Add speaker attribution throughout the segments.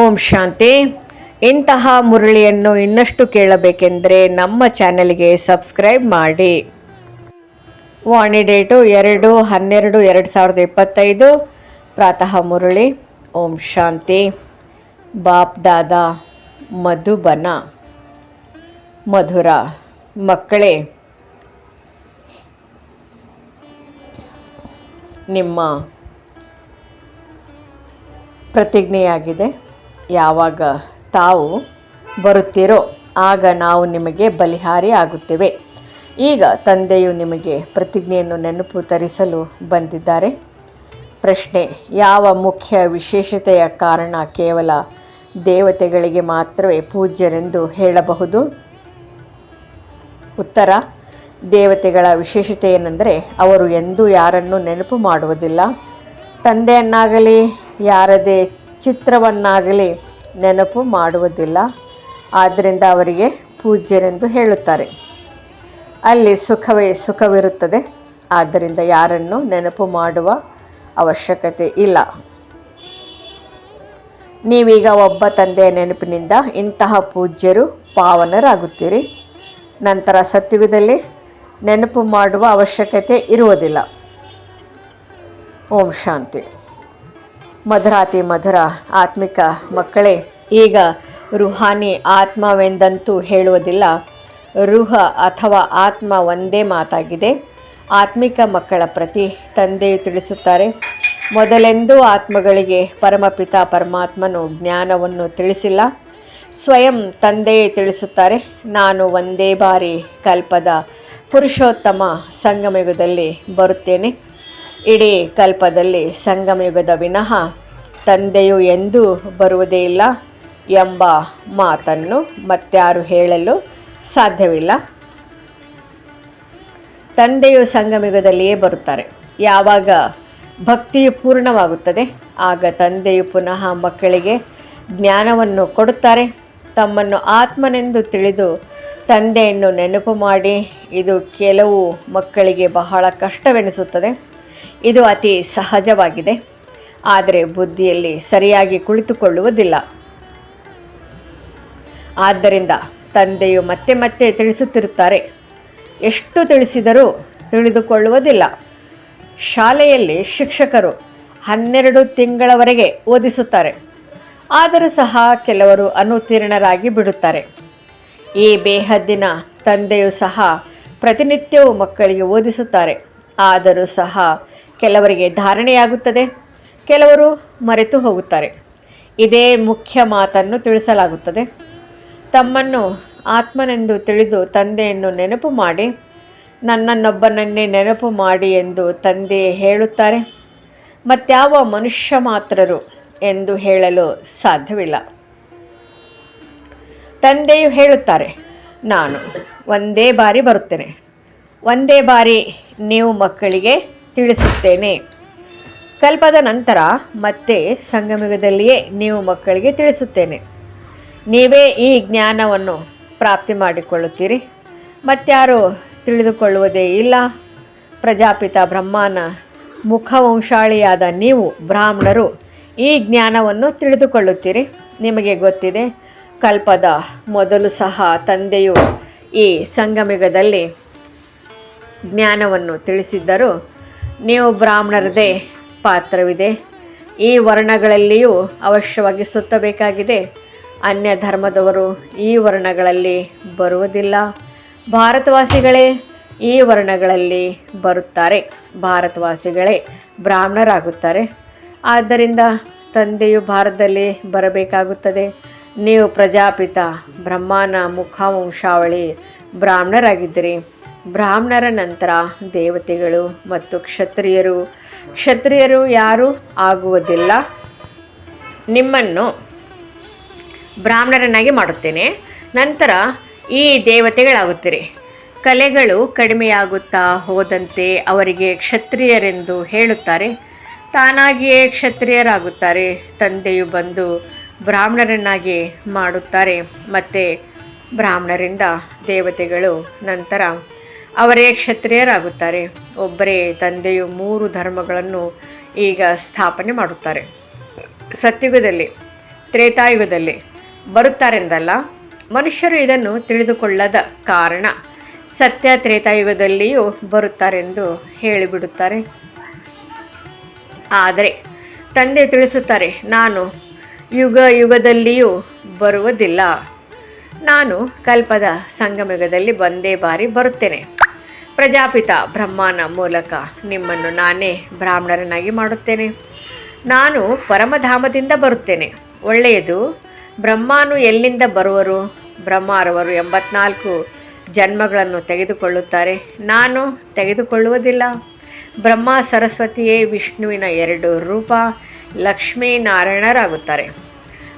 Speaker 1: ಓಂ ಶಾಂತಿ. ಇಂತಹ ಮುರಳಿಯನ್ನು ಇನ್ನಷ್ಟು ಕೇಳಬೇಕೆಂದರೆ ನಮ್ಮ ಚಾನೆಲ್ಗೆ ಸಬ್ಸ್ಕ್ರೈಬ್ ಮಾಡಿ. ವಾಣಿ ಡೇಟು ಎರಡು ಹನ್ನೆರಡು ಎರಡು ಸಾವಿರದ ಇಪ್ಪತ್ತೈದು. ಪ್ರಾತಃ ಮುರಳಿ, ಓಂ ಶಾಂತಿ. ಬಾಪ್ ದಾದಾ, ಮಧುಬನ. ಮಧುರ, ಮಕ್ಕಳೇ. ನಿಮ್ಮ ಪ್ರತಿಜ್ಞೆಯಾಗಿದೆ. ಯಾವಾಗ ತಾವು ಬರುತ್ತೀರೋ ಆಗ ನಾವು ನಿಮಗೆ ಬಲಿಹಾರಿ ಆಗುತ್ತೇವೆ. ಈಗ ತಂದೆಯು ನಿಮಗೆ ಪ್ರತಿಜ್ಞೆಯನ್ನು ನೆನಪು ತರಿಸಲು ಬಂದಿದ್ದಾರೆ. ಪ್ರಶ್ನೆ, ಯಾವ ಮುಖ್ಯ ವಿಶೇಷತೆಯ ಕಾರಣ ಕೇವಲ ದೇವತೆಗಳಿಗೆ ಮಾತ್ರವೇ ಪೂಜ್ಯರೆಂದು ಹೇಳಬಹುದು? ಉತ್ತರ, ದೇವತೆಗಳ ವಿಶೇಷತೆ ಏನೆಂದರೆ ಅವರು ಎಂದೂ ಯಾರನ್ನು ನೆನಪು ಮಾಡುವುದಿಲ್ಲ. ತಂದೆಯನ್ನಾಗಲಿ, ಯಾರದೇ ಚಿತ್ರವನ್ನಾಗಲಿ ನೆನಪು ಮಾಡುವುದಿಲ್ಲ. ಆದ್ದರಿಂದ ಅವರಿಗೆ ಪೂಜ್ಯರೆಂದು ಹೇಳುತ್ತಾರೆ. ಅಲ್ಲಿ ಸುಖವೇ ಸುಖವಿರುತ್ತದೆ. ಆದ್ದರಿಂದ ಯಾರನ್ನು ನೆನಪು ಮಾಡುವ ಅವಶ್ಯಕತೆ ಇಲ್ಲ. ನೀವೀಗ ಒಬ್ಬ ತಂದೆಯ ನೆನಪಿನಿಂದ ಇಂತಹ ಪೂಜ್ಯರು ಪಾವನರಾಗುತ್ತೀರಿ. ನಂತರ ಸತ್ಯುಗದಲ್ಲಿ ನೆನಪು ಮಾಡುವ ಅವಶ್ಯಕತೆ ಇರುವುದಿಲ್ಲ. ಓಂ ಶಾಂತಿ. ಮಧುರಾತಿ ಮಧುರ ಆತ್ಮಿಕ ಮಕ್ಕಳೇ, ಈಗ ರುಹಾನಿ ಆತ್ಮವೆಂದಂತೂ ಹೇಳುವುದಿಲ್ಲ. ರುಹ ಅಥವಾ ಆತ್ಮ ಒಂದೇ ಮಾತಾಗಿದೆ. ಆತ್ಮಿಕ ಮಕ್ಕಳ ಪ್ರತಿ ತಂದೆಯು ತಿಳಿಸುತ್ತಾರೆ, ಮೊದಲೆಂದೂ ಆತ್ಮಗಳಿಗೆ ಪರಮಪಿತ ಪರಮಾತ್ಮನು ಜ್ಞಾನವನ್ನು ತಿಳಿಸಿಲ್ಲ. ಸ್ವಯಂ ತಂದೆಯೇ ತಿಳಿಸುತ್ತಾರೆ, ನಾನು ಒಂದೇ ಬಾರಿ ಕಲ್ಪದ ಪುರುಷೋತ್ತಮ ಸಂಗಮಯುಗದಲ್ಲಿ ಬರುತ್ತೇನೆ. ಇಡೀ ಕಲ್ಪದಲ್ಲಿ ಸಂಗಮಯುಗದ ವಿನಃ ತಂದೆಯು ಎಂದೂ ಬರುವುದೇ ಇಲ್ಲ ಎಂಬ ಮಾತನ್ನು ಮತ್ತಾರು ಹೇಳಲು ಸಾಧ್ಯವಿಲ್ಲ. ತಂದೆಯು ಸಂಗಮಯುಗದಲ್ಲಿಯೇ ಬರುತ್ತಾರೆ. ಯಾವಾಗ ಭಕ್ತಿಯು ಪೂರ್ಣವಾಗುತ್ತದೆ, ಆಗ ತಂದೆಯು ಪುನಃ ಮಕ್ಕಳಿಗೆ ಜ್ಞಾನವನ್ನು ಕೊಡುತ್ತಾರೆ. ತಮ್ಮನ್ನು ಆತ್ಮನೆಂದು ತಿಳಿದು ತಂದೆಯನ್ನು ನೆನಪು ಮಾಡಿ, ಇದು ಕೆಲವು ಮಕ್ಕಳಿಗೆ ಬಹಳ ಕಷ್ಟವೆನಿಸುತ್ತದೆ. ಇದು ಅತಿ ಸಹಜವಾಗಿದೆ. ಆದರೆ ಬುದ್ಧಿಯಲ್ಲಿ ಸರಿಯಾಗಿ ಕುಳಿತುಕೊಳ್ಳುವುದಿಲ್ಲ. ಆದ್ದರಿಂದ ತಂದೆಯು ಮತ್ತೆ ಮತ್ತೆ ತಿಳಿಸುತ್ತಿರುತ್ತಾರೆ. ಎಷ್ಟು ತಿಳಿಸಿದರೂ ತಿಳಿದುಕೊಳ್ಳುವುದಿಲ್ಲ. ಶಾಲೆಯಲ್ಲಿ ಶಿಕ್ಷಕರು ಹನ್ನೆರಡು ತಿಂಗಳವರೆಗೆ ಓದಿಸುತ್ತಾರೆ. ಆದರೂ ಸಹ ಕೆಲವರು ಅನುತ್ತೀರ್ಣರಾಗಿ ಬಿಡುತ್ತಾರೆ. ಈ ಬೇಹದ್ದಿನ ತಂದೆಯು ಸಹ ಪ್ರತಿನಿತ್ಯವೂ ಮಕ್ಕಳಿಗೆ ಓದಿಸುತ್ತಾರೆ. ಆದರೂ ಸಹ ಕೆಲವರಿಗೆ ಧಾರಣೆಯಾಗುತ್ತದೆ, ಕೆಲವರು ಮರೆತು ಹೋಗುತ್ತಾರೆ. ಇದೇ ಮುಖ್ಯ ಮಾತನ್ನು ತಿಳಿಸಲಾಗುತ್ತದೆ. ತಮ್ಮನ್ನು ಆತ್ಮನೆಂದು ತಿಳಿದು ತಂದೆಯನ್ನು ನೆನಪು ಮಾಡಿ, ನನ್ನನ್ನೊಬ್ಬನನ್ನೇ ನೆನಪು ಮಾಡಿ ಎಂದು ತಂದೆ ಹೇಳುತ್ತಾರೆ. ಮತ್ಯಾವ ಮನುಷ್ಯ ಮಾತ್ರರು ಎಂದು ಹೇಳಲು ಸಾಧ್ಯವಿಲ್ಲ. ತಂದೆಯು ಹೇಳುತ್ತಾರೆ, ನಾನು ಒಂದೇ ಬಾರಿ ಬರುತ್ತೇನೆ. ಒಂದೇ ಬಾರಿ ನೀವು ಮಕ್ಕಳಿಗೆ ತಿಳಿಸುತ್ತೇನೆ. ಕಲ್ಪದ ನಂತರ ಮತ್ತೆ ಸಂಗಮಯುಗದಲ್ಲಿಯೇ ನೀವು ಮಕ್ಕಳಿಗೆ ತಿಳಿಸುತ್ತೇನೆ. ನೀವೇ ಈ ಜ್ಞಾನವನ್ನು ಪ್ರಾಪ್ತಿ ಮಾಡಿಕೊಳ್ಳುತ್ತೀರಿ. ಮತ್ತಾರು ತಿಳಿದುಕೊಳ್ಳುವುದೇ ಇಲ್ಲ. ಪ್ರಜಾಪಿತ ಬ್ರಹ್ಮನ ಮುಖವಂಶಾಳಿಯಾದ ನೀವು ಬ್ರಾಹ್ಮಣರು ಈ ಜ್ಞಾನವನ್ನು ತಿಳಿದುಕೊಳ್ಳುತ್ತೀರಿ. ನಿಮಗೆ ಗೊತ್ತಿದೆ, ಕಲ್ಪದ ಮೊದಲು ಸಹ ತಂದೆಯು ಈ ಸಂಗಮಯುಗದಲ್ಲಿ ಜ್ಞಾನವನ್ನು ತಿಳಿಸಿದ್ದರೂ. ನೀವು ಬ್ರಾಹ್ಮಣರದೇ ಪಾತ್ರವಿದೆ. ಈ ವರ್ಣಗಳಲ್ಲಿಯೂ ಅವಶ್ಯವಾಗಿ ಸುತ್ತಬೇಕಾಗಿದೆ. ಅನ್ಯ ಧರ್ಮದವರು ಈ ವರ್ಣಗಳಲ್ಲಿ ಬರುವುದಿಲ್ಲ. ಭಾರತವಾಸಿಗಳೇ ಈ ವರ್ಣಗಳಲ್ಲಿ ಬರುತ್ತಾರೆ. ಭಾರತವಾಸಿಗಳೇ ಬ್ರಾಹ್ಮಣರಾಗುತ್ತಾರೆ. ಆದ್ದರಿಂದ ತಂದೆಯು ಭಾರತದಲ್ಲಿ ಬರಬೇಕಾಗುತ್ತದೆ. ನೀವು ಪ್ರಜಾಪಿತ ಬ್ರಹ್ಮಾನ ಮುಖವಂಶಾವಳಿ ಬ್ರಾಹ್ಮಣರಾಗಿದ್ದೀರಿ. ಬ್ರಾಹ್ಮಣರ ನಂತರ ದೇವತೆಗಳು ಮತ್ತು ಕ್ಷತ್ರಿಯರು ಕ್ಷತ್ರಿಯರು ಯಾರೂ ಆಗುವುದಿಲ್ಲ. ನಿಮ್ಮನ್ನು ಬ್ರಾಹ್ಮಣರನ್ನಾಗಿ ಮಾಡುತ್ತೇನೆ. ನಂತರ ಈ ದೇವತೆಗಳಾಗುತ್ತೀರಿ. ಕಲೆಗಳು ಕಡಿಮೆಯಾಗುತ್ತಾ ಹೋದಂತೆ ಅವರಿಗೆ ಕ್ಷತ್ರಿಯರೆಂದು ಹೇಳುತ್ತಾರೆ. ತಾನಾಗಿಯೇ ಕ್ಷತ್ರಿಯರಾಗುತ್ತಾರೆ. ತಂದೆಯು ಬಂದು ಬ್ರಾಹ್ಮಣರನ್ನಾಗಿ ಮಾಡುತ್ತಾರೆ. ಮತ್ತು ಬ್ರಾಹ್ಮಣರಿಂದ ದೇವತೆಗಳು ನಂತರ ಅವರೇ ಕ್ಷತ್ರಿಯರಾಗುತ್ತಾರೆ. ಒಬ್ಬರೇ ತಂದೆಯು ಮೂರು ಧರ್ಮಗಳನ್ನು ಈಗ ಸ್ಥಾಪನೆ ಮಾಡುತ್ತಾರೆ. ಸತ್ಯುಗದಲ್ಲಿ, ತ್ರೇತಾಯುಗದಲ್ಲಿ ಬರುತ್ತಾರೆಂದಲ್ಲ, ಮನುಷ್ಯರು ಇದನ್ನು ತಿಳಿದುಕೊಳ್ಳದ ಕಾರಣ ಸತ್ಯ ತ್ರೇತಾಯುಗದಲ್ಲಿಯೂ ಬರುತ್ತಾರೆಂದು ಹೇಳಿಬಿಡುತ್ತಾರೆ. ಆದರೆ ತಂದೆ ತಿಳಿಸುತ್ತಾರೆ, ನಾನು ಯುಗ ಯುಗದಲ್ಲಿಯೂ ಬರುವುದಿಲ್ಲ. ನಾನು ಕಲ್ಪದ ಸಂಗಮಯುಗದಲ್ಲಿ ಬಂದೇ ಬಾರಿ ಬರುತ್ತೇನೆ. ಪ್ರಜಾಪಿತ ಬ್ರಹ್ಮನ ಮೂಲಕ ನಿಮ್ಮನ್ನು ನಾನೇ ಬ್ರಾಹ್ಮಣರನ್ನಾಗಿ ಮಾಡುತ್ತೇನೆ. ನಾನು ಪರಮಧಾಮದಿಂದ ಬರುತ್ತೇನೆ. ಒಳ್ಳೆಯದು, ಬ್ರಹ್ಮನು ಎಲ್ಲಿಂದ ಬರುವರು? ಬ್ರಹ್ಮಾರವರು ಎಂಬತ್ನಾಲ್ಕು ಜನ್ಮಗಳನ್ನು ತೆಗೆದುಕೊಳ್ಳುತ್ತಾರೆ. ನಾನು ತೆಗೆದುಕೊಳ್ಳುವುದಿಲ್ಲ. ಬ್ರಹ್ಮ ಸರಸ್ವತಿಯೇ ವಿಷ್ಣುವಿನ ಎರಡು ರೂಪ, ಲಕ್ಷ್ಮೀನಾರಾಯಣರಾಗುತ್ತಾರೆ.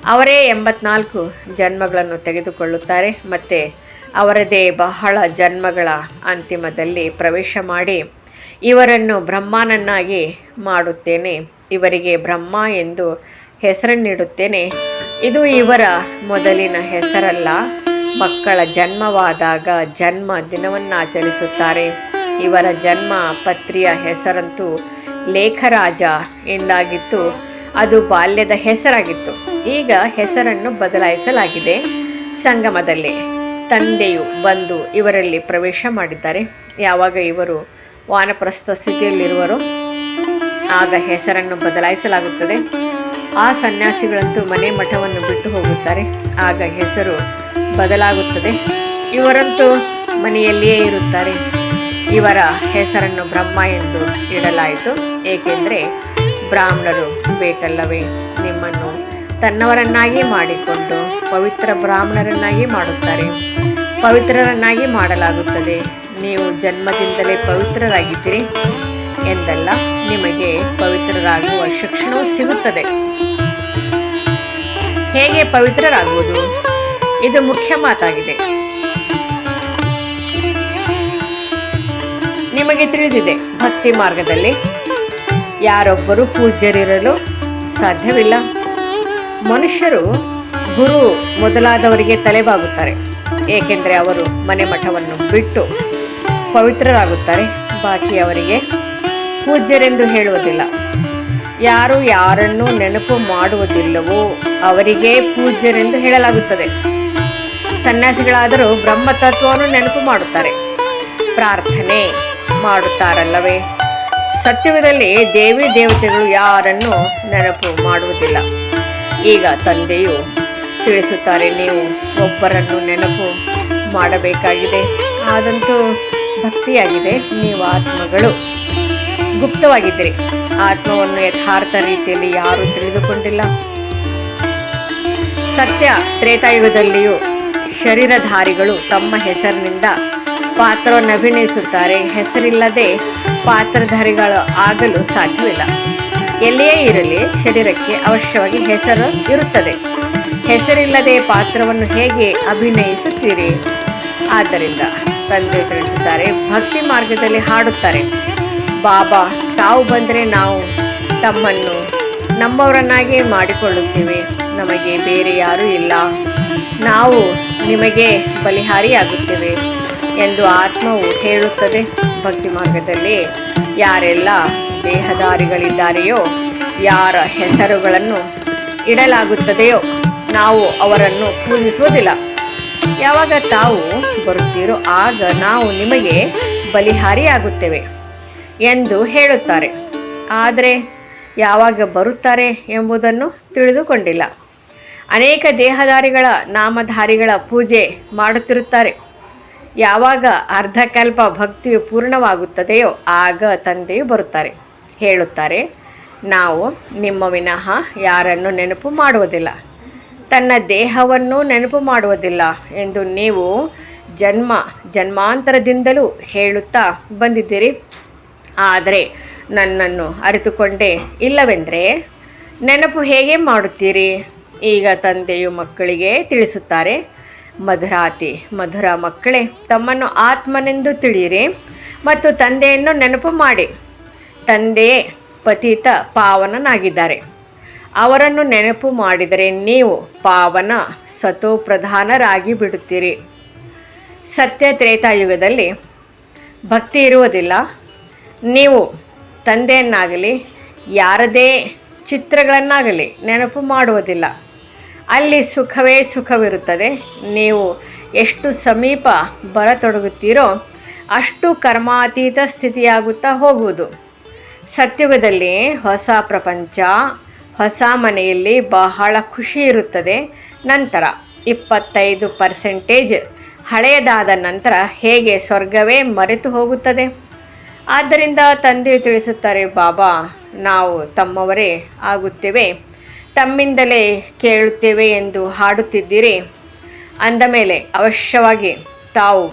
Speaker 1: ಅವರೇ ಎಂಬತ್ನಾಲ್ಕು ಜನ್ಮಗಳನ್ನು ತೆಗೆದುಕೊಳ್ಳುತ್ತಾರೆ. ಮತ್ತು ಅವರದೇ ಬಹಳ ಜನ್ಮಗಳ ಅಂತಿಮದಲ್ಲಿ ಪ್ರವೇಶ ಮಾಡಿ ಇವರನ್ನು ಬ್ರಹ್ಮನನ್ನಾಗಿ ಮಾಡುತ್ತೇನೆ. ಇವರಿಗೆ ಬ್ರಹ್ಮ ಎಂದು ಹೆಸರನ್ನಿಡುತ್ತೇನೆ ಇದು ಇವರ ಮೊದಲಿನ ಹೆಸರಲ್ಲ. ಮಕ್ಕಳ ಜನ್ಮವಾದಾಗ ಜನ್ಮ ದಿನವನ್ನು ಆಚರಿಸುತ್ತಾರೆ ಇವರ ಜನ್ಮ ಪತ್ರಿಯ ಹೆಸರಂತೂ ಲೇಖರಾಜ ಎಂದಾಗಿತ್ತು. ಅದು ಬಾಲ್ಯದ ಹೆಸರಾಗಿತ್ತು. ಈಗ ಹೆಸರನ್ನು ಬದಲಾಯಿಸಲಾಗಿದೆ. ಸಂಗಮದಲ್ಲಿ ತಂದೆಯು ಬಂದು ಇವರಲ್ಲಿ ಪ್ರವೇಶ ಮಾಡಿದ್ದಾರೆ. ಯಾವಾಗ ಇವರು ವಾನಪ್ರಸ್ಥ ಸ್ಥಿತಿಯಲ್ಲಿರುವರೋ ಆಗ ಹೆಸರನ್ನು ಬದಲಾಯಿಸಲಾಗುತ್ತದೆ. ಆ ಸನ್ಯಾಸಿಗಳಂತೂ ಮನೆ ಮಠವನ್ನು ಬಿಟ್ಟು ಹೋಗುತ್ತಾರೆ. ಆಗ ಹೆಸರು ಬದಲಾಗುತ್ತದೆ. ಇವರಂತೂ ಮನೆಯಲ್ಲಿಯೇ ಇರುತ್ತಾರೆ. ಇವರ ಹೆಸರನ್ನು ಬ್ರಹ್ಮ ಎಂದು ಇಡಲಾಯಿತು. ಏಕೆಂದರೆ ಬ್ರಾಹ್ಮಣರು ಬೇಕಲ್ಲವೇ ನಿಮ್ಮನ್ನು ತನ್ನವರನ್ನಾಗಿ ಮಾಡಿಕೊಂಡು ಪವಿತ್ರ ಬ್ರಾಹ್ಮಣರನ್ನಾಗಿ ಮಾಡುತ್ತಾರೆ. ಪವಿತ್ರರನ್ನಾಗಿ ಮಾಡಲಾಗುತ್ತದೆ. ನೀವು ಜನ್ಮದಿಂದಲೇ ಪವಿತ್ರರಾಗಿದ್ದೀರಿ ಎಂದಲ್ಲ, ನಿಮಗೆ ಪವಿತ್ರರಾಗುವ ಶಿಕ್ಷಣವು ಸಿಗುತ್ತದೆ. ಹೇಗೆ ಪವಿತ್ರರಾಗುವುದು? ಇದು ಮುಖ್ಯ ಮಾತಾಗಿದೆ. ನಿಮಗೆ ತಿಳಿದಿದೆ, ಭಕ್ತಿ ಮಾರ್ಗದಲ್ಲಿ ಯಾರೊಬ್ಬರು ಪೂಜ್ಯರಿರಲು ಸಾಧ್ಯವಿಲ್ಲ. ಮನುಷ್ಯರು ಗುರು ಮೊದಲಾದವರಿಗೆ ತಲೆಬಾಗುತ್ತಾರೆ. ಏಕೆಂದರೆ ಅವರು ಮನೆ ಮಠವನ್ನು ಬಿಟ್ಟು ಪವಿತ್ರರಾಗುತ್ತಾರೆ. ಬಾಕಿ ಅವರಿಗೆ ಪೂಜ್ಯರೆಂದು ಹೇಳುವುದಿಲ್ಲ. ಯಾರು ಯಾರನ್ನು ನೆನಪು ಮಾಡುವುದಿಲ್ಲವೋ ಅವರಿಗೆ ಪೂಜ್ಯರೆಂದು ಹೇಳಲಾಗುತ್ತದೆ. ಸನ್ಯಾಸಿಗಳಾದರೂ ಬ್ರಹ್ಮತತ್ವವನ್ನು ನೆನಪು ಮಾಡುತ್ತಾರೆ. ಪ್ರಾರ್ಥನೆ ಮಾಡುತ್ತಾರಲ್ಲವೇ? ಸತ್ಯವಿದಲ್ಲಿ ದೇವಿ ದೇವತೆಗಳು ಯಾರನ್ನು ನೆನಪು ಮಾಡುವುದಿಲ್ಲ. ಈಗ ತಂದೆಯು ತಿಳಿಸುತ್ತಾರೆ ನೀವು. ಒಬ್ಬರನ್ನು ನೆನಪು ಮಾಡಬೇಕಾಗಿದೆ. ಆದಂತೂ ಭಕ್ತಿಯಾಗಿದೆ ನೀವು ಆತ್ಮಗಳು. ಗುಪ್ತವಾಗಿದ್ದೀರಿ. ಆತ್ಮವನ್ನು ಯಥಾರ್ಥ ರೀತಿಯಲ್ಲಿ ಯಾರೂ ತಿಳಿದುಕೊಂಡಿಲ್ಲ. ಸತ್ಯ ತ್ರೇತಾಯುಗದಲ್ಲಿಯೂ ಶರೀರಧಾರಿಗಳು ತಮ್ಮ ಹೆಸರಿನಿಂದ ಪಾತ್ರವನ್ನು ಅಭಿನಯಿಸುತ್ತಾರೆ. ಹೆಸರಿಲ್ಲದೆ ಪಾತ್ರಧಾರಿಗಳು ಆಗಲು ಸಾಧ್ಯವಿಲ್ಲ. ಎಲ್ಲಿಯೇ ಇರಲಿ ಶರೀರಕ್ಕೆ ಅವಶ್ಯವಾಗಿ ಹೆಸರು ಇರುತ್ತದೆ. ಹೆಸರಿಲ್ಲದೆ ಪಾತ್ರವನ್ನು ಹೇಗೆ ಅಭಿನಯಿಸುತ್ತೀರಿ? ಆದ್ದರಿಂದ ತಂದೆ ತಿಳಿಸುತ್ತಾರೆ ಭಕ್ತಿ ಮಾರ್ಗದಲ್ಲಿ ಹಾಡುತ್ತಾರೆ. ಬಾಬಾ, ತಾವು ಬಂದರೆ ನಾವು ತಮ್ಮನ್ನು ನಮ್ಮವರನ್ನಾಗಿ ಮಾಡಿಕೊಳ್ಳುತ್ತೇವೆ. ನಮಗೆ ಬೇರೆ ಯಾರೂ ಇಲ್ಲ. ನಾವು ನಿಮಗೆ ಬಲಿಹಾರಿಯಾಗುತ್ತೇವೆ ಎಂದು ಆತ್ಮವು ಹೇಳುತ್ತದೆ. ಭಕ್ತಿ ಮಾರ್ಗದಲ್ಲಿ ಯಾರೆಲ್ಲ ದೇಹದಾರಿಗಳಿದ್ದಾರೆಯೋ, ಯಾರ ಹೆಸರುಗಳನ್ನು ಇಡಲಾಗುತ್ತದೆಯೋ ನಾವು ಅವರನ್ನು ಪೂಜಿಸುವುದಿಲ್ಲ. ಯಾವಾಗ ತಾವು ಬರುತ್ತೀರೋ ಆಗ ನಾವು ನಿಮಗೆ ಬಲಿಹಾರಿಯಾಗುತ್ತೇವೆ ಎಂದು ಹೇಳುತ್ತಾರೆ. ಆದರೆ ಯಾವಾಗ ಬರುತ್ತಾರೆ ಎಂಬುದನ್ನು ತಿಳಿದುಕೊಂಡಿಲ್ಲ. ಅನೇಕ ದೇಹಧಾರಿಗಳ ನಾಮಧಾರಿಗಳ ಪೂಜೆ ಮಾಡುತ್ತಿರುತ್ತಾರೆ. ಯಾವಾಗ ಅರ್ಧಕಲ್ಪ ಭಕ್ತಿಯು ಪೂರ್ಣವಾಗುತ್ತದೆಯೋ ಆಗ ತಂದೆಯು ಬರುತ್ತಾರೆ. ಹೇಳುತ್ತಾರೆ, ನಾವು ನಿಮ್ಮ ವಿನಃ ಯಾರನ್ನು ನೆನಪು ಮಾಡುವುದಿಲ್ಲ. ತನ್ನ ದೇಹವನ್ನು ನೆನಪು ಮಾಡುವುದಿಲ್ಲ ಎಂದು ನೀವು ಜನ್ಮ, ಜನ್ಮಾಂತರದಿಂದಲೂ ಹೇಳುತ್ತಾ ಬಂದಿದ್ದೀರಿ. ಆದರೆ ನನ್ನನ್ನು ಅರಿತುಕೊಂಡೆ ಇಲ್ಲವೆಂದರೆ ನೆನಪು ಹೇಗೆ ಮಾಡುತ್ತೀರಿ? ಈಗ ತಂದೆಯು ಮಕ್ಕಳಿಗೆ ತಿಳಿಸುತ್ತಾರೆ, ಮಧುರಾತಿ, ಮಧುರ ಮಕ್ಕಳೇ, ತಮ್ಮನ್ನು ಆತ್ಮನೆಂದು ತಿಳಿಯಿರಿ ಮತ್ತು ತಂದೆಯನ್ನು ನೆನಪು ಮಾಡಿ. ತಂದೆಯೇ ಪತಿತ ಪಾವನನಾಗಿದ್ದಾರೆ. ಅವರನ್ನು ನೆನಪು ಮಾಡಿದರೆ ನೀವು ಪಾವನ ಸತೋಪ್ರಧಾನರಾಗಿ ಬಿಡುತ್ತೀರಿ. ಸತ್ಯ ತ್ರೇತಾಯುಗದಲ್ಲಿ ಭಕ್ತಿ ಇರುವುದಿಲ್ಲ. ನೀವು ತಂದೆಯನ್ನಾಗಲಿ, ಯಾರದೇ ಚಿತ್ರಗಳನ್ನಾಗಲಿ ನೆನಪು ಮಾಡುವುದಿಲ್ಲ. ಅಲ್ಲಿ ಸುಖವೇ ಸುಖವಿರುತ್ತದೆ. ನೀವು ಎಷ್ಟು ಸಮೀಪ ಬರತೊಡಗುತ್ತೀರೋ ಅಷ್ಟು ಕರ್ಮಾತೀತ ಸ್ಥಿತಿಯಾಗುತ್ತಾ ಹೋಗುವುದು. ಸತ್ಯುಗದಲ್ಲಿ ಹೊಸ ಪ್ರಪಂಚ ಹೊಸ ಮನೆಯಲ್ಲಿ ಬಹಳ ಖುಷಿ ಇರುತ್ತದೆ. ನಂತರ ಇಪ್ಪತ್ತೈದು ಪರ್ಸೆಂಟೇಜ್ ಹಳೆಯದಾದ ನಂತರ ಹೇಗೆ ಸ್ವರ್ಗವೇ ಮರೆತು ಹೋಗುತ್ತದೆ? ಆದ್ದರಿಂದ ತಂದೆ ತಿಳಿಸುತ್ತಾರೆ, ಬಾಬಾ, ನಾವು ತಮ್ಮವರೇ ಆಗುತ್ತೇವೆ. ತಮ್ಮಿಂದಲೇ ಕೇಳುತ್ತೇವೆ ಎಂದು ಹಾಡುತ್ತಿದ್ದೀರಿ. ಅಂದ ಮೇಲೆ ಅವಶ್ಯವಾಗಿ ತಾವು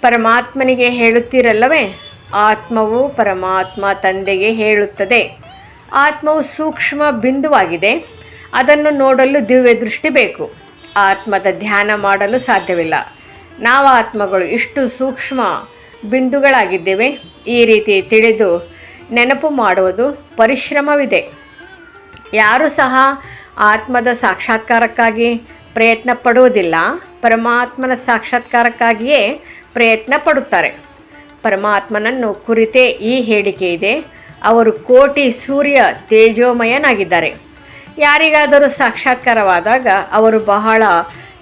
Speaker 1: ಪರಮಾತ್ಮನಿಗೆ ಹೇಳುತ್ತೀರಲ್ಲವೇ? ಆತ್ಮವು ಪರಮಾತ್ಮ ತಂದೆಗೆ ಹೇಳುತ್ತದೆ. ಆತ್ಮವು ಸೂಕ್ಷ್ಮ ಬಿಂದುವಾಗಿದೆ. ಅದನ್ನು ನೋಡಲು ದಿವ್ಯ ದೃಷ್ಟಿ ಬೇಕು. ಆತ್ಮದ ಧ್ಯಾನ ಮಾಡಲು ಸಾಧ್ಯವಿಲ್ಲ. ನಾವು ಆತ್ಮಗಳು ಇಷ್ಟು ಸೂಕ್ಷ್ಮ ಬಿಂದುಗಳಾಗಿದ್ದೇವೆ. ಈ ರೀತಿ ತಿಳಿದು ನೆನಪು ಮಾಡುವುದು ಪರಿಶ್ರಮವಿದೆ. ಯಾರೂ ಸಹ ಆತ್ಮದ ಸಾಕ್ಷಾತ್ಕಾರಕ್ಕಾಗಿ ಪ್ರಯತ್ನ ಪಡುವುದಿಲ್ಲ. ಪರಮಾತ್ಮನ ಸಾಕ್ಷಾತ್ಕಾರಕ್ಕಾಗಿಯೇ ಪ್ರಯತ್ನ ಪಡುತ್ತಾರೆ. ಪರಮಾತ್ಮನನ್ನು ಕುರಿತೇ ಈ ಹೇಳಿಕೆ ಇದೆ. ಅವರು ಕೋಟಿ ಸೂರ್ಯ ತೇಜೋಮಯನಾಗಿದ್ದಾರೆ. ಯಾರಿಗಾದರೂ ಸಾಕ್ಷಾತ್ಕಾರವಾದಾಗ ಅವರು ಬಹಳ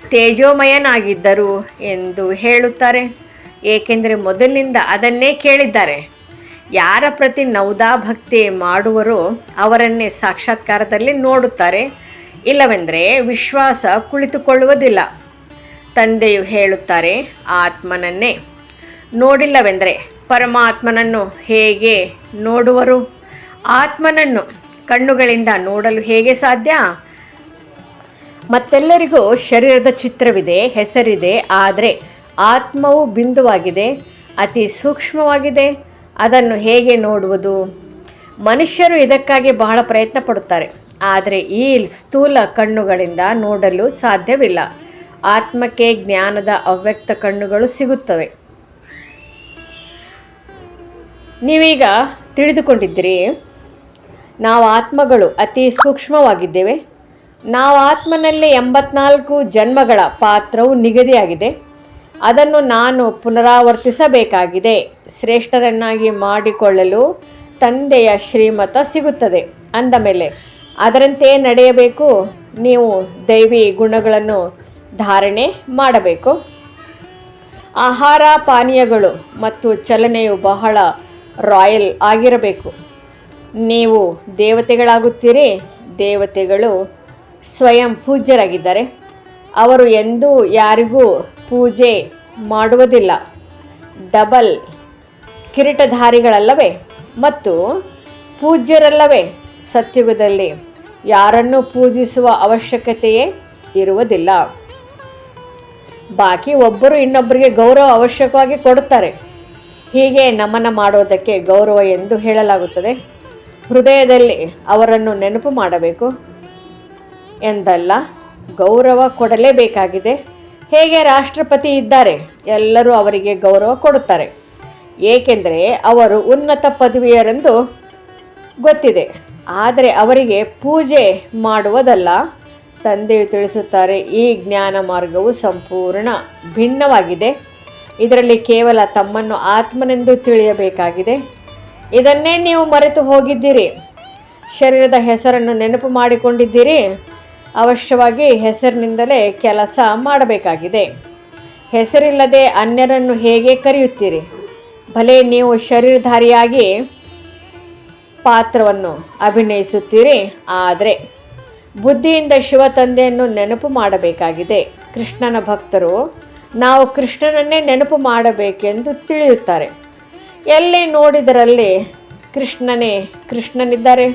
Speaker 1: ತೇಜೋಮಯನಾಗಿದ್ದರು ಎಂದು ಹೇಳುತ್ತಾರೆ. ಏಕೆಂದರೆ ಮೊದಲಿನಿಂದ ಅದನ್ನೇ ಕೇಳಿದ್ದಾರೆ. ಯಾರ ಪ್ರತಿ ನೌದಾ ಭಕ್ತಿ ಮಾಡುವರೋ ಅವರನ್ನೇ ಸಾಕ್ಷಾತ್ಕಾರದಲ್ಲಿ ನೋಡುತ್ತಾರೆ. ಇಲ್ಲವೆಂದರೆ ವಿಶ್ವಾಸ ಕುಳಿತುಕೊಳ್ಳುವುದಿಲ್ಲ. ತಂದೆಯು ಹೇಳುತ್ತಾರೆ, ಆತ್ಮನನ್ನೇ. ನೋಡಿಲ್ಲವೆಂದರೆ ಪರಮಾತ್ಮನನ್ನು ಹೇಗೆ ನೋಡುವರು? ಆತ್ಮನನ್ನು ಕಣ್ಣುಗಳಿಂದ ನೋಡಲು ಹೇಗೆ ಸಾಧ್ಯ? ಮತ್ತೆಲ್ಲರಿಗೂ ಶರೀರದ ಚಿತ್ರವಿದೆ, ಹೆಸರಿದೆ, ಆದರೆ ಆತ್ಮವು ಬಿಂದುವಾಗಿದೆ, ಅತಿ ಸೂಕ್ಷ್ಮವಾಗಿದೆ. ಅದನ್ನು ಹೇಗೆ ನೋಡುವುದು? ಮನುಷ್ಯರು ಇದಕ್ಕಾಗಿ ಬಹಳ ಪ್ರಯತ್ನ ಪಡುತ್ತಾರೆ, ಆದರೆ ಈ ಸ್ಥೂಲ ಕಣ್ಣುಗಳಿಂದ ನೋಡಲು ಸಾಧ್ಯವಿಲ್ಲ. ಆತ್ಮಕ್ಕೆ ಜ್ಞಾನದ ಅವ್ಯಕ್ತ ಕಣ್ಣುಗಳು ಸಿಗುತ್ತವೆ. ನೀವೀಗ ತಿಳಿದುಕೊಂಡಿದ್ದೀರಿ, ನಾವು ಆತ್ಮಗಳು ಅತಿ ಸೂಕ್ಷ್ಮವಾಗಿದ್ದೇವೆ. ನಾವು ಆತ್ಮನಲ್ಲಿ ಎಂಬತ್ನಾಲ್ಕು ಜನ್ಮಗಳ ಪಾತ್ರವು ನಿಗದಿಯಾಗಿದೆ. ಅದನ್ನು ನಾನು ಪುನರಾವರ್ತಿಸಬೇಕಾಗಿದೆ. ಶ್ರೇಷ್ಠರನ್ನಾಗಿ ಮಾಡಿಕೊಳ್ಳಲು ತಂದೆಯ ಶ್ರೀಮತ ಸಿಗುತ್ತದೆ. ಅಂದ ಮೇಲೆ ಅದರಂತೆ ನಡೆಯಬೇಕು? ನೀವು ದೈವಿ ಗುಣಗಳನ್ನು ಧಾರಣೆ ಮಾಡಬೇಕು. ಆಹಾರ ಪಾನೀಯಗಳು ಮತ್ತು ಚಲನೆಯು ಬಹಳ ರಾಯಲ್ ಆಗಿರಬೇಕು. ನೀವು ದೇವತೆಗಳಾಗುತ್ತೀರಿ, ದೇವತೆಗಳು ಸ್ವಯಂ ಪೂಜ್ಯರಾಗಿದ್ದಾರೆ. ಅವರು ಎಂದೂ ಯಾರಿಗೂ ಪೂಜೆ ಮಾಡುವುದಿಲ್ಲ. ಡಬಲ್ ಕಿರೀಟಧಾರಿಗಳಲ್ಲವೇ? ಮತ್ತು ಪೂಜ್ಯರಲ್ಲವೇ? ಸತ್ಯುಗದಲ್ಲಿ ಯಾರನ್ನು ಪೂಜಿಸುವ ಅವಶ್ಯಕತೆಯೇ ಇರುವುದಿಲ್ಲ. ಬಾಕಿ ಒಬ್ಬರು ಇನ್ನೊಬ್ಬರಿಗೆ ಗೌರವ ಅವಶ್ಯಕವಾಗಿ ಕೊಡುತ್ತಾರೆ. ಹೀಗೆ ನಮನ ಮಾಡೋದಕ್ಕೆ ಗೌರವ ಎಂದು ಹೇಳಲಾಗುತ್ತದೆ. ಹೃದಯದಲ್ಲಿ ಅವರನ್ನು ನೆನಪು ಮಾಡಬೇಕು. ಎಂದಲ್ಲ, ಗೌರವ ಕೊಡಲೇಬೇಕಾಗಿದೆ. ಹೇಗೆ ರಾಷ್ಟ್ರಪತಿ ಇದ್ದಾರೆ, ಎಲ್ಲರೂ ಅವರಿಗೆ ಗೌರವ ಕೊಡುತ್ತಾರೆ. ಏಕೆಂದರೆ ಅವರು ಉನ್ನತ ಪದವಿಯರೆಂದು ಗೊತ್ತಿದೆ. ಆದರೆ ಅವರಿಗೆ ಪೂಜೆ ಮಾಡುವುದಲ್ಲ. ತಂದೆಯು ತಿಳಿಸುತ್ತಾರೆ, ಈ ಜ್ಞಾನ ಮಾರ್ಗವು ಸಂಪೂರ್ಣ ಭಿನ್ನವಾಗಿದೆ. ಇದರಲ್ಲಿ ಕೇವಲ ತಮ್ಮನ್ನು ಆತ್ಮನೆಂದು ತಿಳಿಯಬೇಕಾಗಿದೆ. ಇದನ್ನೇ ನೀವು ಮರೆತು ಹೋಗಿದ್ದೀರಿ. ಶರೀರದ ಹೆಸರನ್ನು ನೆನಪು ಮಾಡಿಕೊಂಡಿದ್ದೀರಿ. ಅವಶ್ಯವಾಗಿ ಹೆಸರಿನಿಂದಲೇ ಕೆಲಸ ಮಾಡಬೇಕಾಗಿದೆ. ಹೆಸರಿಲ್ಲದೆ ಅನ್ಯರನ್ನು ಹೇಗೆ ಕರೆಯುತ್ತೀರಿ? ಭಲೇ ನೀವು ಶರೀರಧಾರಿಯಾಗಿ ಪಾತ್ರವನ್ನು ಅಭಿನಯಿಸುತ್ತೀರಿ. ಆದರೆ ಬುದ್ಧಿಯಿಂದ ಶಿವ ತಂದೆಯನ್ನು ನೆನಪು ಮಾಡಬೇಕಾಗಿದೆ. ಕೃಷ್ಣನ ಭಕ್ತರು ನಾವು ಕೃಷ್ಣನನ್ನೇ ನೆನಪು ಮಾಡಬೇಕೆಂದು ತಿಳಿಯುತ್ತಾರೆ. ಎಲ್ಲಿ ನೋಡಿದರಲ್ಲಿ ಕೃಷ್ಣನೇ ಕೃಷ್ಣನಿದ್ದಾರೆ?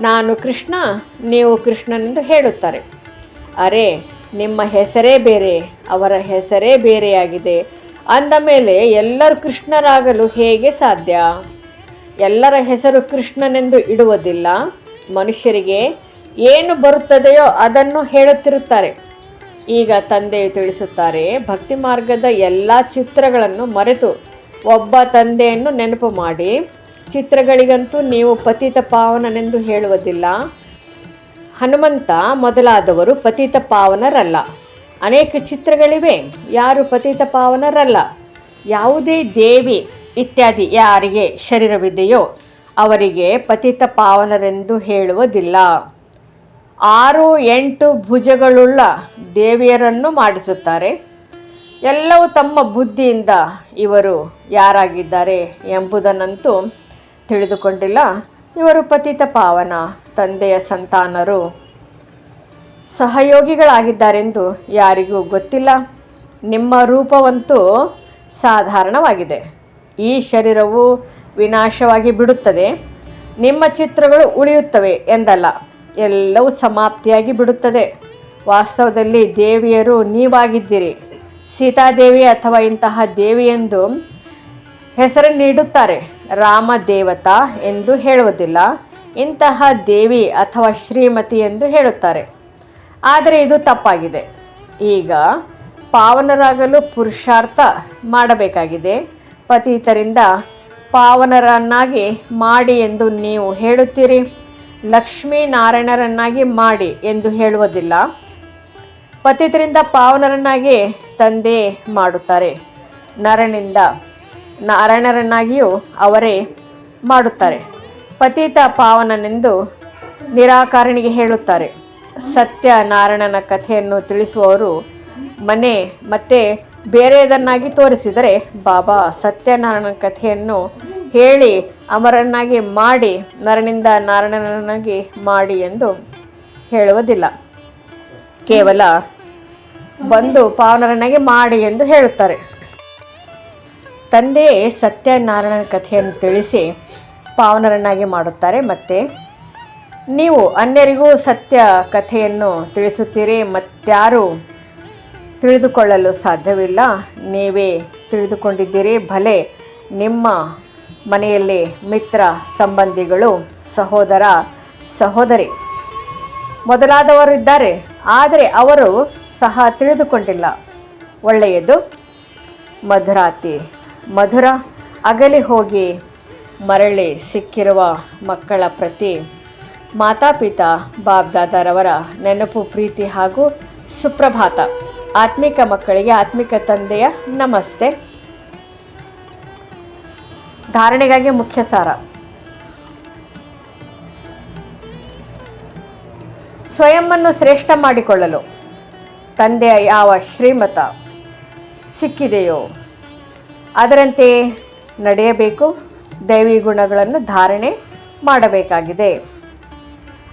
Speaker 1: ನಾನು ಕೃಷ್ಣ, ನೀವು ಕೃಷ್ಣನೆಂದು ಹೇಳುತ್ತಾರೆ. ಅರೆ, ನಿಮ್ಮ ಹೆಸರೇ ಬೇರೆ, ಅವರ ಹೆಸರೇ ಬೇರೆಯಾಗಿದೆ. ಅಂದ ಮೇಲೆ ಎಲ್ಲರೂ ಕೃಷ್ಣರಾಗಲು ಹೇಗೆ ಸಾಧ್ಯ? ಎಲ್ಲರ ಹೆಸರು ಕೃಷ್ಣನೆಂದು ಇಡುವುದಿಲ್ಲ. ಮನುಷ್ಯರಿಗೆ ಏನು ಬರುತ್ತದೆಯೋ ಅದನ್ನು ಹೇಳುತ್ತಿರುತ್ತಾರೆ. ಈಗ ತಂದೆ ತಿಳಿಸುತ್ತಾರೆ, ಭಕ್ತಿ ಮಾರ್ಗದ ಎಲ್ಲ ಚಿತ್ರಗಳನ್ನು ಮರೆತು ಒಬ್ಬ ತಂದೆಯನ್ನು ನೆನಪು ಮಾಡಿ. ಚಿತ್ರಗಳಿಗಂತೂ ನೀವು ಪತಿತ ಪಾವನನೆಂದು ಹೇಳುವುದಿಲ್ಲ. ಹನುಮಂತ ಮೊದಲಾದವರು ಪತಿತ ಪಾವನರಲ್ಲ. ಅನೇಕ ಚಿತ್ರಗಳಿವೆ, ಯಾರು ಪತಿತ ಪಾವನರಲ್ಲ. ಯಾವುದೇ ದೇವಿ ಇತ್ಯಾದಿ ಯಾರಿಗೆ ಶರೀರವಿದೆಯೋ ಅವರಿಗೆ ಪತಿತ ಪಾವನರೆಂದು ಹೇಳುವುದಿಲ್ಲ. ಆರು ಎಂಟು ಭುಜಗಳುಳ್ಳ ದೇವಿಯರನ್ನು ಮಾಡಿಸುತ್ತಾರೆ. ಎಲ್ಲವೂ ತಮ್ಮ ಬುದ್ಧಿಯಿಂದ ಇವರು ಯಾರಾಗಿದ್ದಾರೆ ಎಂಬುದನ್ನಂತೂ ತಿಳಿದುಕೊಂಡಿಲ್ಲ. ಇವರು ಪತಿತ ಪಾವನ, ತಂದೆಯ ಸಂತಾನರು, ಸಹಯೋಗಿಗಳಾಗಿದ್ದಾರೆಂದು ಯಾರಿಗೂ ಗೊತ್ತಿಲ್ಲ. ನಿಮ್ಮ ರೂಪವಂತೂ ಸಾಧಾರಣವಾಗಿದೆ. ಈ ಶರೀರವು ವಿನಾಶವಾಗಿ ಬಿಡುತ್ತದೆ. ನಿಮ್ಮ ಚಿತ್ರಗಳು ಉಳಿಯುತ್ತವೆ ಎಂದಲ್ಲ. ಎಲ್ಲವೂ ಸಮಾಪ್ತಿಯಾಗಿ ಬಿಡುತ್ತದೆ. ವಾಸ್ತವದಲ್ಲಿ ದೇವಿಯರು ನೀವಾಗಿದ್ದೀರಿ. ಸೀತಾದೇವಿ ಅಥವಾ ಇಂತಹ ದೇವಿ ಎಂದು ಹೆಸರನ್ನು ನೀಡುತ್ತಾರೆ. ರಾಮ ದೇವತಾ ಎಂದು ಹೇಳುವುದಿಲ್ಲ. ಇಂತಹ ದೇವಿ ಅಥವಾ ಶ್ರೀಮತಿ ಎಂದು ಹೇಳುತ್ತಾರೆ. ಆದರೆ ಇದು ತಪ್ಪಾಗಿದೆ. ಈಗ ಪಾವನರಾಗಲು ಪುರುಷಾರ್ಥ ಮಾಡಬೇಕಾಗಿದೆ. ಪತಿತರಿಂದ ಪಾವನರನ್ನಾಗಿ ಮಾಡಿ ಎಂದು ನೀವು ಹೇಳುತ್ತೀರಿ. ಲಕ್ಷ್ಮೀನಾರಾಯಣರನ್ನಾಗಿ ಮಾಡಿ ಎಂದು ಹೇಳುವುದಿಲ್ಲ. ಪತಿತರಿಂದ ಪಾವನರನ್ನಾಗಿ ತಂದೆ ಮಾಡುತ್ತಾರೆ. ನರನಿಂದ ನಾರಾಯಣರನ್ನಾಗಿಯೂ ಅವರೇ ಮಾಡುತ್ತಾರೆ. ಪತಿತ ಪಾವನನೆಂದು ನಿರಾಕರಣಿಗೆ ಹೇಳುತ್ತಾರೆ. ಸತ್ಯ ನಾರಾಯಣನ ಕಥೆಯನ್ನು ತಿಳಿಸುವವರು ಮನೆ ಮತ್ತೆ ಬೇರೆಯದನ್ನಾಗಿ ತೋರಿಸಿದರೆ, ಬಾಬಾ, ಸತ್ಯನಾರಾಯಣನ ಕಥೆಯನ್ನು ಹೇಳಿ, ಅಮರನ್ನಾಗಿ ಮಾಡಿ, ನರನಿಂದ ನಾರಾಯಣನಾಗಿ ಮಾಡಿ ಎಂದು ಹೇಳುವುದಿಲ್ಲ. ಕೇವಲ ಬಂದು ಪಾವನರನ್ನಾಗಿ ಮಾಡಿ ಎಂದು ಹೇಳುತ್ತಾರೆ. ತಂದೆಯೇ ಸತ್ಯನಾರಾಯಣನ ಕಥೆಯನ್ನು ತಿಳಿಸಿ ಪಾವನರನ್ನಾಗಿ ಮಾಡುತ್ತಾರೆ. ಮತ್ತು, ನೀವು ಅನ್ಯರಿಗೂ ಸತ್ಯ ಕಥೆಯನ್ನು ತಿಳಿಸುತ್ತೀರಿ, ಮತ್ತಾರು ತಿಳಿದುಕೊಳ್ಳಲು ಸಾಧ್ಯವಿಲ್ಲ. ನೀವೇ ತಿಳಿದುಕೊಂಡಿದ್ದೀರಿ. ಭಲೆ, ನಿಮ್ಮ ಮನೆಯಲ್ಲಿ ಮಿತ್ರ ಸಂಬಂಧಿಗಳು, ಸಹೋದರ, ಸಹೋದರಿ ಮೊದಲಾದವರು ಇದ್ದಾರೆ ಆದರೆ ಅವರು ಸಹ ತಿಳಿದುಕೊಂಡಿಲ್ಲ. ಒಳ್ಳೆಯದು, ಮಧುರಾತಿ. ಮಧುರ ಅಗಲಿ ಹೋಗಿ ಮರಳಿ ಸಿಕ್ಕಿರುವ ಮಕ್ಕಳ ಪ್ರತಿ ಮಾತಾಪಿತ ಬಾಬ್ದಾದಾರವರ ನೆನಪು, ಪ್ರೀತಿ ಹಾಗೂ ಸುಪ್ರಭಾತ. ಆತ್ಮಿಕ ಮಕ್ಕಳಿಗೆ ಆತ್ಮಿಕ ತಂದೆಯ ನಮಸ್ತೆ. ಧಾರಣೆಗಾಗಿ ಮುಖ್ಯ ಸಾರ. ಸ್ವಯಂವನ್ನು ಶ್ರೇಷ್ಠ ಮಾಡಿಕೊಳ್ಳಲು ತಂದೆಯ ಯಾವ ಶ್ರೀಮತ ಸಿಕ್ಕಿದೆಯೋ ಅದರಂತೆ ನಡೆಯಬೇಕು. ದೈವಿ ಗುಣಗಳನ್ನು ಧಾರಣೆ ಮಾಡಬೇಕಾಗಿದೆ.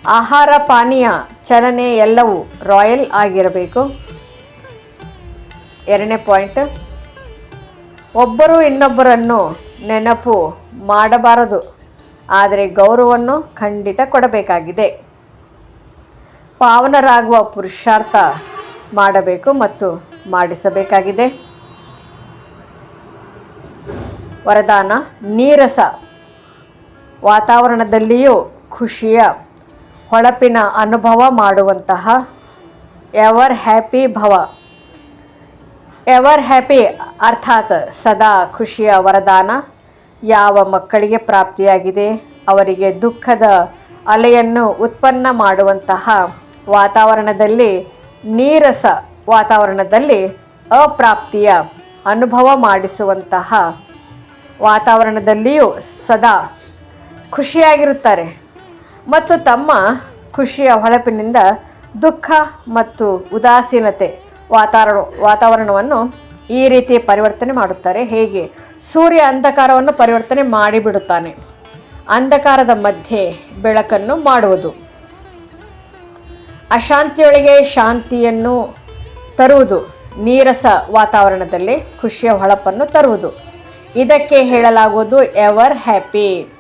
Speaker 1: ಆಹಾರ ಪಾನೀಯ ಚಲನೆ ಎಲ್ಲವೂ ರಾಯಲ್ ಆಗಿರಬೇಕು. ಎರಡನೇ ಪಾಯಿಂಟ್ ಒಬ್ಬರು ಇನ್ನೊಬ್ಬರನ್ನು ನೆನಪು ಮಾಡಬಾರದು, ಆದರೆ ಗೌರವವನ್ನು ಖಂಡಿತ ಕೊಡಬೇಕಾಗಿದೆ. ಪಾವನರಾಗುವ ಪುರುಷಾರ್ಥ ಮಾಡಬೇಕು ಮತ್ತು ಮಾಡಿಸಬೇಕಾಗಿದೆ. ವರದಾನ, ನೀರಸ. ವಾತಾವರಣದಲ್ಲಿಯೂ ಖುಷಿಯ, ಹೊಳಪಿನ ಅನುಭವ ಮಾಡುವಂತಹ ಎವರ್ ಹ್ಯಾಪಿ ಭವ. ಎವರ್ ಹ್ಯಾಪಿ ಅರ್ಥಾತ್ ಸದಾ ಖುಷಿಯ ವರದಾನ. ಯಾವ ಮಕ್ಕಳಿಗೆ ಪ್ರಾಪ್ತಿಯಾಗಿದೆ, ಅವರಿಗೆ ದುಃಖದ ಅಲೆಯನ್ನು ಉತ್ಪನ್ನ ಮಾಡುವಂತಹ ವಾತಾವರಣದಲ್ಲಿ, ನೀರಸ ವಾತಾವರಣದಲ್ಲಿ ಅಪ್ರಾಪ್ತಿಯ ಅನುಭವ ಮಾಡಿಸುವಂತಹ ವಾತಾವರಣದಲ್ಲಿಯೂ ಸದಾ ಖುಷಿಯಾಗಿರುತ್ತಾರೆ. ಮತ್ತು ತಮ್ಮ ಖುಷಿಯ ಹೊಳಪಿನಿಂದ ದುಃಖ ಮತ್ತು ಉದಾಸೀನತೆ ವಾತಾವರಣ ವಾತಾವರಣವನ್ನು ಈ ರೀತಿ ಪರಿವರ್ತನೆ ಮಾಡುತ್ತಾರೆ. ಹೇಗೆ? ಸೂರ್ಯ ಅಂಧಕಾರವನ್ನು ಪರಿವರ್ತನೆ ಮಾಡಿಬಿಡುತ್ತಾನೆ. ಅಂಧಕಾರದ ಮಧ್ಯೆ ಬೆಳಕನ್ನು ಮಾಡುವುದು. ಅಶಾಂತಿಯೊಳಗೆ ಶಾಂತಿಯನ್ನು ತರುವುದು. ನೀರಸ ವಾತಾವರಣದಲ್ಲಿ ಖುಷಿಯ ಹೊಳಪನ್ನು ತರುವುದು. ಇದಕ್ಕೆ ಹೇಳಲಾಗುವುದು ಎವರ್ ಹ್ಯಾಪಿ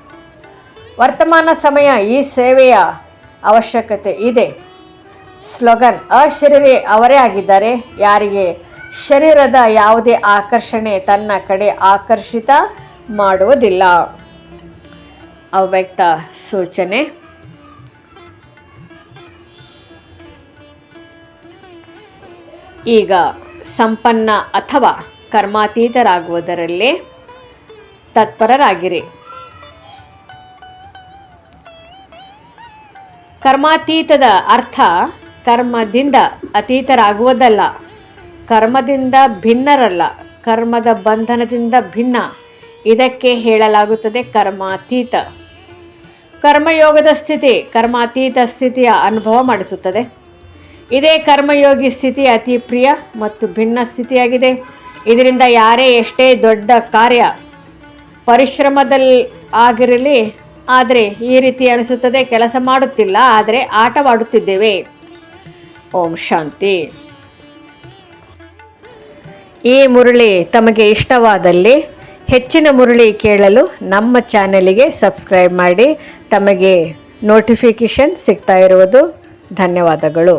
Speaker 1: ವರ್ತಮಾನ ಸಮಯ ಈ ಸೇವೆಯ ಅವಶ್ಯಕತೆ ಇದೆ. ಸ್ಲೋಗನ್, ಅಶರೀರಿ ಅವರೇ ಆಗಿದ್ದಾರೆ. ಯಾರಿಗೆ? ಶರೀರದ ಯಾವುದೇ ಆಕರ್ಷಣೆ ತನ್ನ ಕಡೆ ಆಕರ್ಷಿತ ಮಾಡುವುದಿಲ್ಲ. ಅವ್ಯಕ್ತ ಸೂಚನೆ. ಈಗ ಸಂಪನ್ನ ಅಥವಾ ಕರ್ಮಾತೀತರಾಗುವುದರಲ್ಲಿ ತತ್ಪರರಾಗಿರಿ. ಕರ್ಮಾತೀತದ ಅರ್ಥ ಕರ್ಮದಿಂದ ಅತೀತರಾಗುವುದಲ್ಲ, ಕರ್ಮದಿಂದ ಭಿನ್ನರಲ್ಲ, ಕರ್ಮದ ಬಂಧನದಿಂದ ಭಿನ್ನ. ಇದಕ್ಕೆ ಹೇಳಲಾಗುತ್ತದೆ ಕರ್ಮಾತೀತ. ಕರ್ಮಯೋಗದ ಸ್ಥಿತಿ ಕರ್ಮಾತೀತ ಸ್ಥಿತಿಯ ಅನುಭವ ಮಾಡಿಸುತ್ತದೆ. ಇದೇ ಕರ್ಮಯೋಗಿ ಸ್ಥಿತಿ ಅತಿ ಪ್ರಿಯ ಮತ್ತು ಭಿನ್ನ ಸ್ಥಿತಿಯಾಗಿದೆ. ಇದರಿಂದ ಯಾರೇ ಎಷ್ಟೇ ದೊಡ್ಡ ಕಾರ್ಯ ಪರಿಶ್ರಮದಲ್ಲಿ ಆಗಿರಲಿ, ಆದರೆ ಈ ರೀತಿ ಅನಿಸುತ್ತದೆ, ಕೆಲಸ ಮಾಡುತ್ತಿಲ್ಲ, ಆದರೆ ಆಟವಾಡುತ್ತಿದ್ದೇವೆ. ಓಂ ಶಾಂತಿ. ಈ ಮುರಳಿ ತಮಗೆ ಇಷ್ಟವಾದಲ್ಲಿ ಹೆಚ್ಚಿನ ಮುರಳಿ ಕೇಳಲು ನಮ್ಮ ಚಾನೆಲಿಗೆ ಸಬ್ಸ್ಕ್ರೈಬ್ ಮಾಡಿ ತಮಗೆ ನೋಟಿಫಿಕೇಷನ್ ಸಿಗ್ತಾ ಇರುವುದು. ಧನ್ಯವಾದಗಳು.